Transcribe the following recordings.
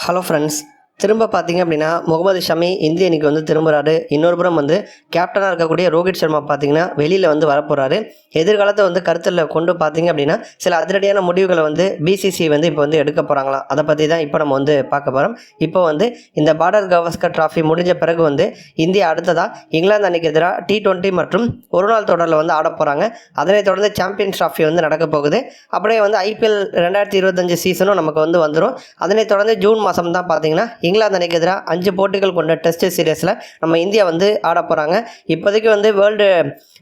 Hello friends திரும்ப பார்த்தீங்க அப்படின்னா முகமது ஷமி இந்திய அணிக்கு வந்து திரும்புகிறாரு இன்னொரு புறம் வந்து கேப்டனாக இருக்கக்கூடிய ரோஹித் சர்மா பார்த்தீங்கன்னா வெளியில் வந்து வரப்போகிறாரு எதிர்காலத்தை வந்து கருத்தில் கொண்டு பார்த்தீங்க அப்படின்னா சில அதிரடியான முடிவுகளை வந்து பிசிசி வந்து இப்போ வந்து எடுக்க போகிறாங்களாம் அதை பற்றி தான் இப்போ நம்ம வந்து பார்க்க போகிறோம் இப்போ வந்து இந்த பார்டர் கவாஸ்கர் டிராஃபி முடிஞ்ச பிறகு வந்து இந்தியா அடுத்ததாக இங்கிலாந்து அணிக்கு எதிராக டி டுவெண்ட்டி மற்றும் ஒரு நாள் தொடரில் வந்து ஆட போகிறாங்க அதனைத் தொடர்ந்து சாம்பியன்ஸ் டிராஃபி வந்து நடக்க போகுது. அப்படியே வந்து ஐபிஎல் ரெண்டாயிரத்தி இருபத்தஞ்சு சீசனும் நமக்கு வந்து வந்துடும் அதனைத் தொடர்ந்து ஜூன் மாதம் தான் பார்த்தீங்கன்னா இங்கிலாந்து அணிக்கு எதிராக அஞ்சு போட்டிகள் கொண்ட டெஸ்ட் சீரியஸில் நம்ம இந்தியா வந்து ஆட போகிறாங்க இப்போதைக்கு வந்து வேர்ல்டு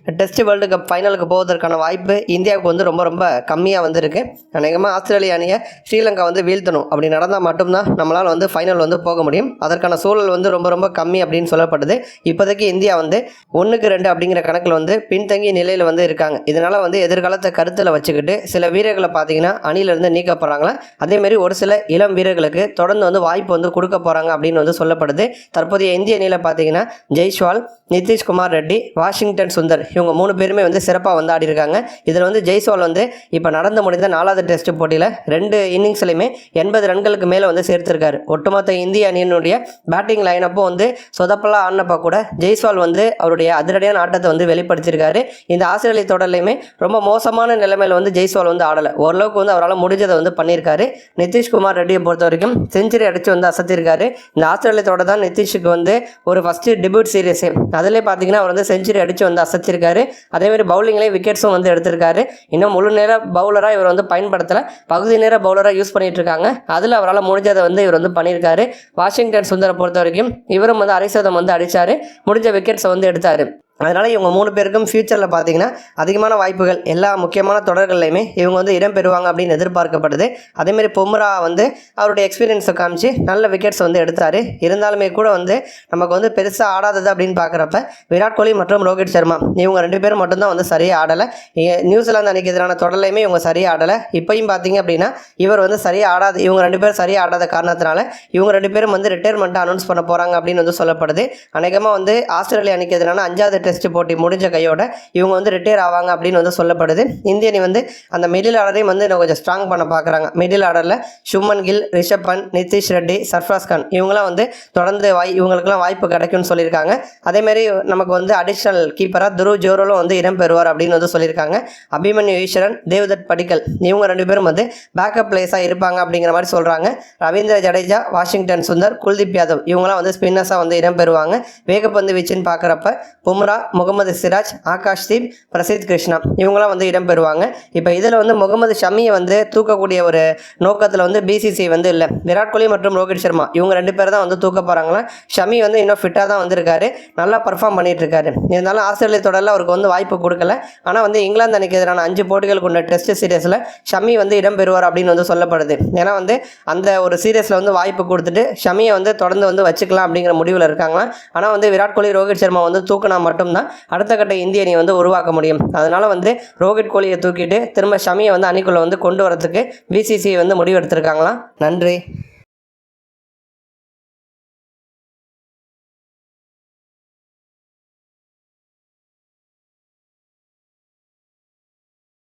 டெஸ்ட் வேர்ல்டு கப் ஃபைனலுக்கு போவதற்கான வாய்ப்பு இந்தியாவுக்கு வந்து ரொம்ப ரொம்ப கம்மியாக வந்திருக்கு. அநேகமாக ஆஸ்திரேலிய அணியை ஸ்ரீலங்கா வந்து வீழ்த்தணும். அப்படி நடந்தால் மட்டும்தான் நம்மளால் வந்து ஃபைனல் வந்து போக முடியும். அதற்கான சூழல் வந்து ரொம்ப ரொம்ப கம்மி அப்படின்னு சொல்லப்படுது இப்போதைக்கு இந்தியா வந்து ஒன்றுக்கு ரெண்டு அப்படிங்கிற கணக்கில் வந்து பின்தங்கிய நிலையில் வந்து இருக்காங்க. இதனால் வந்து எதிர்காலத்தை கருத்தில் வச்சுக்கிட்டு சில வீரர்களை பார்த்தீங்கன்னா அணியிலிருந்து நீக்கப்படுறாங்களா அதேமாரி ஒரு சில இளம் வீரர்களுக்கு தொடர்ந்து வந்து வாய்ப்பு வந்து கொடுக்க போகிறாங்க அப்படின்னு வந்து சொல்லப்படுது. தற்போதைய இந்திய அணியில் பார்த்தீங்கன்னா ஜெய்ஷ்வால் நிதிஷ்குமார் ரெட்டி வாஷிங்டன் சுந்தர் இவங்க மூணு பேருமே வந்து சிறப்பாக வந்து ஆடி இருக்காங்க இதில் வந்து ஜெய்ஸ்வால் வந்து இப்போ நடந்து முடிந்த நாலாவது டெஸ்ட் போட்டியில் ரெண்டு இன்னிங்ஸ்லையுமே எண்பது ரன்களுக்கு மேலே வந்து சேர்த்திருக்காரு. ஒட்டுமொத்த இந்திய அணியினுடைய பேட்டிங் லைனப்பும் வந்து சொதப்பெல்லாம் ஆடினப்போ கூட ஜெய்ஸ்வால் வந்து அவருடைய அதிரடியான ஆட்டத்தை வந்து வெளிப்படுத்தியிருக்காரு. இந்த ஆஸ்திரேலிய தொடர்லையுமே ரொம்ப மோசமான நிலைமையில் வந்து ஜெய்ஸ்வால் வந்து ஆடலை. ஓரளவுக்கு வந்து அவரால் முடிஞ்சதை வந்து பண்ணியிருக்காரு. நிதிஷ்குமார் ரெட்டியை பொறுத்த வரைக்கும் செஞ்சுரி அடித்து வந்து அசத்திருக்காரு இந்த ஆஸ்திரேலிய தொடர் தான் நிதிஷுக்கு வந்து ஒரு ஃபஸ்ட்டு டெபியூட் சீரியஸு அதிலே பார்த்தீங்கன்னா அவர் வந்து செஞ்சுரி அடித்து வந்து அசத்திருக்காரு அதேமாதிரி பவுலிங்லேயே விக்கெட்ஸும் வந்து எடுத்திருக்காரு. இன்னும் முழு நேர பவுலராக இவர் வந்து பயன்படுத்தலை. பகுதி நேர பவுலராக யூஸ் பண்ணிட்டு இருக்காங்க. அதில் அவரால் முடிஞ்சதை வந்து இவர் வந்து பண்ணியிருக்காரு வாஷிங்டன் சுந்தரை பொறுத்த வரைக்கும் இவரும் வந்து அரை சதம் வந்து அடித்தார் முடிஞ்ச விக்கெட்ஸை வந்து எடுத்தார். அதனால் இவங்க மூணு பேருக்கும் ஃப்யூச்சரில் பார்த்தீங்கன்னா அதிகமான வாய்ப்புகள் எல்லா முக்கியமான தொடர்கள்லையுமே இவங்க வந்து இடம் பெறுவாங்க அப்படின்னு எதிர்பார்க்கப்படுது. அதேமாரி பொம்ரா வந்து அவருடைய எக்ஸ்பீரியன்ஸை காமிச்சு நல்ல விக்கெட்ஸ் வந்து எடுத்தார். இருந்தாலுமே கூட வந்து நமக்கு வந்து பெருசாக ஆடாதது அப்படின்னு பார்க்குறப்ப விராட் கோலி மற்றும் ரோஹித் சர்மா இவங்க ரெண்டு பேரும் மட்டும்தான் வந்து சரியாக ஆடலை. நியூசிலாந்து அணிக்கு எதிரான தொடர்லையுமே இவங்க சரியாக ஆடலை. இப்போயும் பார்த்தீங்க அப்படின்னா இவர் வந்து சரியாக ஆடாது இவங்க ரெண்டு பேரும் சரியாக ஆடாத காரணத்தினால இவங்க ரெண்டு பேரும் வந்து ரிட்டையர்மெண்ட்டை அனௌன்ஸ் பண்ண போகிறாங்க அப்படின்னு வந்து சொல்லப்படுது. அநேகமாக வந்து ஆஸ்திரேலியா அணிக்கு எதிரான அஞ்சாவது டெஸ்ட் போட்டி முடிஞ்ச கையோட இவங்க வந்து ரிட்டையர் ஆவாங்க அப்படின்னு வந்து சொல்லப்படுது. இந்திய அணி வந்து அந்த மிடில் ஆர்டரையும் வந்து இன்னும் கொஞ்சம் ஸ்ட்ராங் பண்ண பார்க்குறாங்க மிடில் ஆர்டரில் சுமன் கில் ரிஷப் பண்ட் நிதிஷ் ரெட்டி சர்ஃப்ராஸ் கான் இவங்களாம் வந்து தொடர்ந்து வாய் இவங்களுக்குலாம் வாய்ப்பு கிடைக்கும்னு சொல்லியிருக்காங்க. அதேமாரி நமக்கு வந்து அடிஷ்னல் கீப்பராக துருவ் ஜோரோலும் வந்து இடம்பெறுவார் அப்படின்னு வந்து சொல்லியிருக்காங்க. அபிமன்யு ஈஸ்வரன் தேவ்தத் படிக்கல் இவங்க ரெண்டு பேரும் வந்து பேக்கப் பிளேஸாக இருப்பாங்க அப்படிங்கிற மாதிரி சொல்கிறாங்க ரவீந்திர ஜடேஜா வாஷிங்டன் சுந்தர் குல்தீப் யாதவ் இவங்களாம் வந்து ஸ்பின்னர்ஸாக வந்து இடம்பெறுவாங்க வேகப்பந்து வீச்சுன்னு பார்க்குறப்ப பும்ரா முகமது சிராஜ் ஆகாஷ் தீப் பிரசித் கிருஷ்ணா. இவங்களாம் வந்து இடம்பெறுவாங்க. இப்போ இதில் வந்து முகமது ஷமியை வந்து தூக்கக்கூடிய ஒரு நோக்கத்தில் வந்து பிசிசி வந்து இல்லை. விராட் கோலி மற்றும் ரோஹித் சர்மா இவங்க ரெண்டு பேர் தான் வந்து தூக்க போகிறாங்களா ஷமி வந்து இன்னும் ஃபிட்டாக தான் வந்திருக்காரு. நல்லா பர்ஃபார்ம் பண்ணிட்டு இருக்காரு இருந்தாலும் ஆஸ்திரேலிய தொடரில் அவருக்கு வந்து வாய்ப்பு கொடுக்கல. ஆனால் வந்து இங்கிலாந்து அணிக்கு எதிரான அஞ்சு போட்டிகள் கொண்ட டெஸ்ட் சீரியஸில் ஷமி வந்து இடம்பெறுவார் அப்படின்னு வந்து சொல்லப்படுது. ஏன்னா வந்து அந்த ஒரு சீரியஸில் வந்து வாய்ப்பு கொடுத்துட்டு ஷமியை வந்து தொடர்ந்து வந்து வச்சுக்கலாம் அப்படிங்கிற முடிவில் இருக்காங்களா ஆனால் வந்து விராட் கோலி ரோஹித் சர்மா வந்து தூக்கினா மட்டும்தான் அடுத்த கட்ட இந்திய அணியை வந்து உருவாக்க முடியும். அதனால் வந்து ரோஹித் கோலியை தூக்கிட்டு திரும்ப ஷமியை வந்து அணிக்குள்ளே வந்து கொண்டு வரதுக்கு பிசிசிஐ வந்து முடிவெடுத்திருக்காங்களாம் நன்றி.